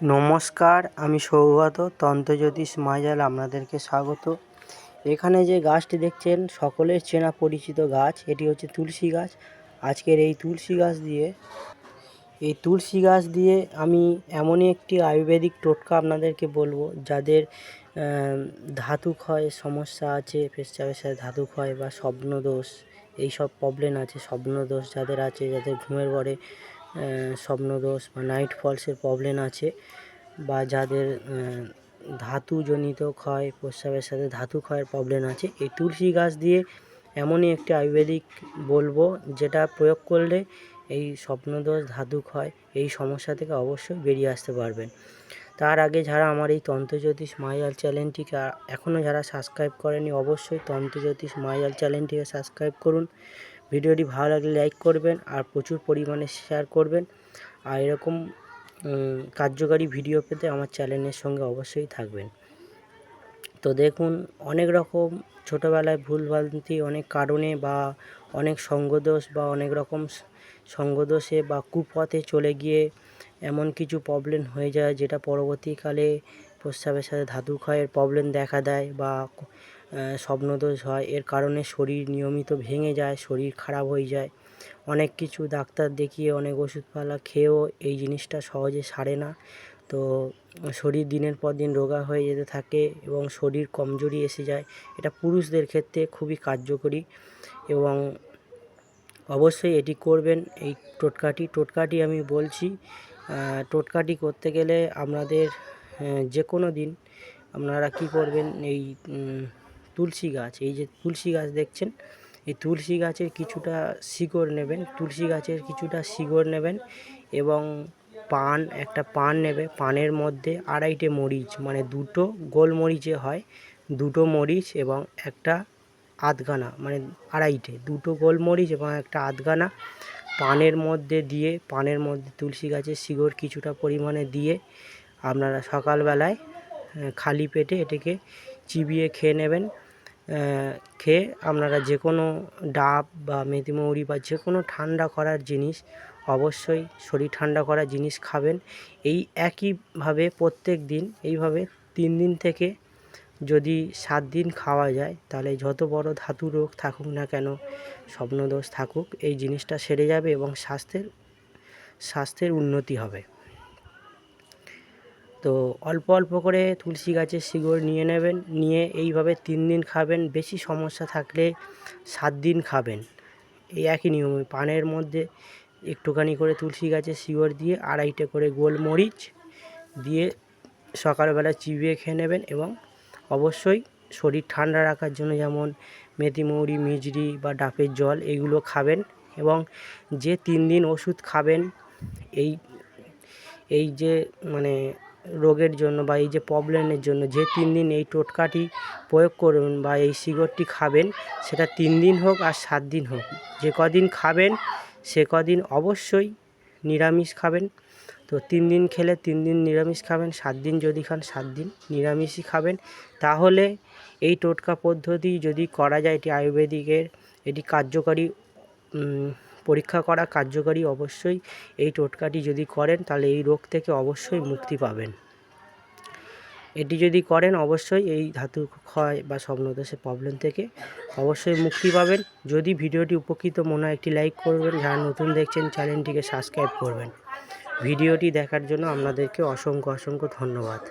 নমস্কার, আমি সৌগত, তন্ত্রজ্যোতিষ মাইজাল আপনাদেরকে স্বাগত। এখানে যে গাছটি দেখছেন, সকলের চেনা পরিচিত গাছ, এটি হচ্ছে তুলসী গাছ। আজকের এই তুলসী গাছ দিয়ে, এই তুলসী গাছ দিয়ে আমি এমনই একটি আয়ুর্বেদিক টোটকা আপনাদেরকে বলব, যাদের ধাতু ক্ষয় সমস্যা আছে পেশাবের সাথে ধাতু ক্ষয় বা স্বপ্নদোষ এই সব প্রবলেম আছে, স্বপ্নদোষ যাদের আছে, যাদের ঘুমের পরে স্বপ্নদোষ বা নাইট ফলসের প্রবলেম আছে বা যাদের ধাতুজনিত ক্ষয়, প্রস্রাবের সাথে ধাতু ক্ষয়ের প্রবলেম আছে। এই তুলসী গাছ দিয়ে এমনই একটি আয়ুর্বেদিক বলব যেটা প্রয়োগ করলে এই স্বপ্নদোষ, ধাতু ক্ষয় এই সমস্যা থেকে অবশ্যই বেরিয়ে আসতে পারবেন। তার আগে যারা আমার এই তন্ত্রজ্যোতিষ মায়াল চ্যানেলটিকে এখনও যারা সাবস্ক্রাইব করেনি, অবশ্যই তন্ত্রজ্যোতিষ মায়াল চ্যানেলটিকে সাবস্ক্রাইব করুন। ভিডিওটি ভালো লাগলে লাইক করবেন আর প্রচুর পরিমাণে শেয়ার করবেন। আর এরকম কার্যকারী ভিডিও পেতে আমার চ্যানেলের সঙ্গে অবশ্যই থাকবেন। তো দেখুন, অনেক রকম ছোটোবেলায় ভুলভ্রান্তি, অনেক কারণে বা অনেক সঙ্গদোষ বা অনেক রকম সঙ্গদোষে বা কুপথে চলে গিয়ে এমন কিছু প্রবলেম হয়ে যায় যেটা পরবর্তীকালে প্রস্রাবের সাথে ধাতু ক্ষয়ের প্রবলেম দেখা দেয় বা স্বপ্নদোষ হয়। এর কারণে শরীর নিয়মিত ভেঙে যায়, শরীর খারাপ হয়ে যায়। অনেক কিছু ডাক্তার দেখিয়ে, অনেক ওষুধপালা খেয়েও এই জিনিসটা সহজে সারে না। তো শরীর দিনের পর দিন রোগা হয়ে যেতে থাকে এবং শরীর কমজোরি এসে যায়। এটা পুরুষদের ক্ষেত্রে খুবই কার্যকরী এবং অবশ্যই এটি করবেন এই টোটকাটি। টোটকাটি আমি বলছি টোটকাটি করতে গেলে আপনাদের যে কোনো দিন আপনারা কি করবেন, এই তুলসী গাছ, এই যে তুলসী গাছ দেখছেন, এই তুলসী গাছের কিছুটা শিকড় নেবেন, তুলসী গাছের কিছুটা শিকড় নেবেন এবং পান, একটা পান নেবে, পানের মধ্যে আড়াইটে মরিচ মানে দুটো গোলমরিচে হয়, দুটো মরিচ এবং একটা আধগানা মানে আড়াইটে, দুটো গোলমরিচ এবং একটা আধগানা পানের মধ্যে দিয়ে, পানের মধ্যে তুলসী গাছের শিকড় কিছুটা পরিমাণে দিয়ে আপনারা সকালবেলায় খালি পেটে এটাকে চিবিয়ে খেয়ে নেবেন। খেয়ে আপনারা যে কোনো ডাব বা মেথিমৌরি বা যে কোনো ঠান্ডা করার জিনিস, অবশ্যই শরীর ঠান্ডা করার জিনিস খাবেন। এই একইভাবে প্রত্যেক দিন এইভাবে তিন দিন থেকে যদি সাত দিন খাওয়া যায়, তাহলে যত বড় ধাতু রোগ থাকুক না কেন, স্বপ্নদোষ থাকুক, এই জিনিসটা সেরে যাবে এবং স্বাস্থ্যের স্বাস্থ্যের উন্নতি হবে। তো অল্প অল্প করে তুলসী গাছের শিকড় নিয়ে নেবেন, নিয়ে এইভাবে তিন দিন খাবেন। বেশি সমস্যা থাকলে সাত দিন খাবেন। এই একই নিয়মে পানের মধ্যে একটুখানি করে তুলসী গাছের শিকড় দিয়ে আড়াইটে করে গোলমরিচ দিয়ে সকালবেলা চিবিয়ে খেয়ে নেবেন এবং অবশ্যই শরীর ঠান্ডা রাখার জন্য যেমন মেথি মৌরি, মিজরি বা ডাবের জল এগুলো খাবেন এবং যে তিন দিন ওষুধ খাবেন, এই এই যে মানে রোগের জন্য বা এই যে প্রবলেমের জন্য যে তিন দিন এই টোটকাটি প্রয়োগ করবেন বা এই সিগরটি খাবেন, সেটা তিন দিন হোক আর সাত দিন হোক। যে কদিন খাবেন, সে কদিন অবশ্যই নিরামিষ খাবেন। তো তিন দিন খেলে তিন দিন নিরামিষ খাবেন, সাত দিন যদি খান সাত দিন নিরামিষই খাবেন। তাহলে এই টোটকা পদ্ধতি যদি করা যায়, এটি আয়ুর্বেদিকের এটি কার্যকরী পরীক্ষা করা কার্যকরী অবশ্যই এই টোটকাটি যদি করেন, তাহলে এই রোগ থেকে অবশ্যই মুক্তি পাবেন। এটি যদি করেন, অবশ্যই এই ধাতু ক্ষয় বা স্বপ্নদোষের প্রবলেম থেকে অবশ্যই মুক্তি পাবেন। যদি ভিডিওটি উপকৃত মনে হয়, একটি লাইক করবেন। যারা নতুন দেখছেন চ্যানেলটিকে সাবস্ক্রাইব করবেন। ভিডিওটি দেখার জন্য আপনাদেরকে অসংখ্য অসংখ্য ধন্যবাদ।